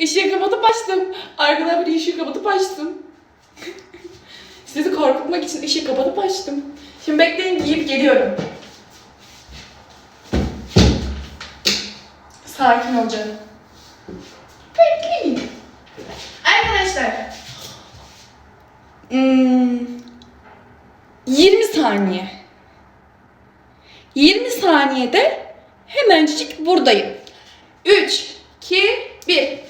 Işığı kapatıp açtım. Arkadan bir ışığı kapatıp açtım. Sizi korkutmak için ışığı kapatıp açtım. Şimdi bekleyin giyip geliyorum. Sakin ol canım. Bekleyin. Arkadaşlar. Hmm, 20 saniye. 20 saniyede hemencik buradayım. 3, 2, 1.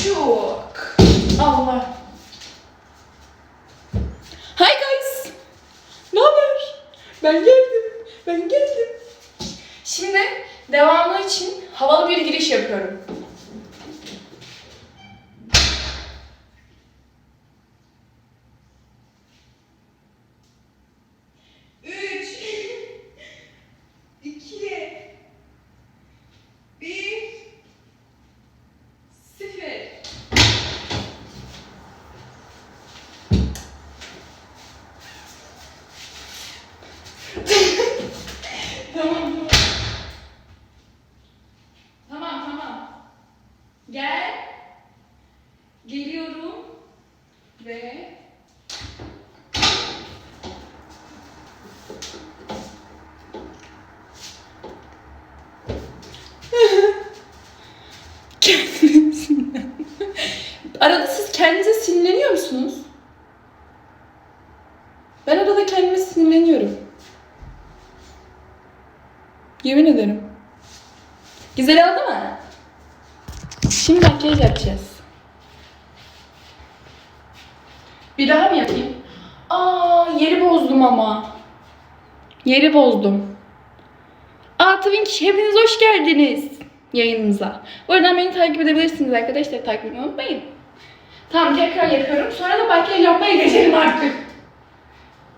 Uçuk. Allah. Hi guys. Ne haber? Ben geldim. Ben geldim. Şimdi devamı için havalı bir giriş yapıyorum. Üç, iki, bir, sıfır. tamam, tamam. Tamam, tamam. Gel. Geliyorum. Ve... Sinirlen- Arada siz kendinize sinirleniyor musunuz? Ben arada kendime sinirleniyorum. Yemin ederim. Güzel oldu mu? Şimdi makyaj yapacağız. Bir daha mı yapayım? Aa yeri bozdum ama. Yeri bozdum. Aa ki hepiniz hoş geldiniz yayınımıza. Bu arada beni takip edebilirsiniz arkadaşlar. Takip etmeyi unutmayın. Tamam tekrar yapıyorum. Sonra da makyaj yapmaya geçelim artık.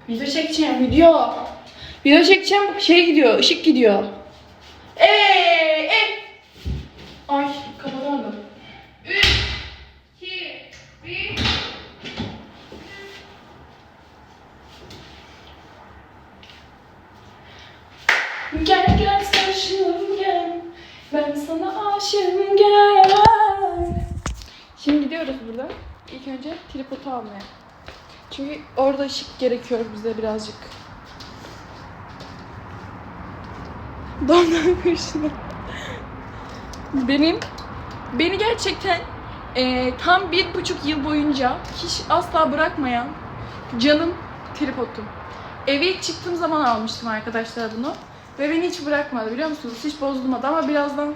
Video çekeceğim video. Video çekeceğim şey gidiyor, ışık gidiyor. Ey, ey. Ay kapatamadım. 3, 2, 1. Gel gel sarışınım gel. Ben sana aşığım gel. Şimdi gidiyoruz buradan. İlk önce tripodu almaya. Çünkü orada ışık gerekiyor bize birazcık. Damla kurşunu. Benim, beni gerçekten eee, tam bir buçuk yıl boyunca hiç asla bırakmayan canım tripodum. Eve ilk çıktığım zaman almıştım arkadaşlar bunu. Ve beni hiç bırakmadı biliyor musunuz? Hiç bozulmadı ama birazdan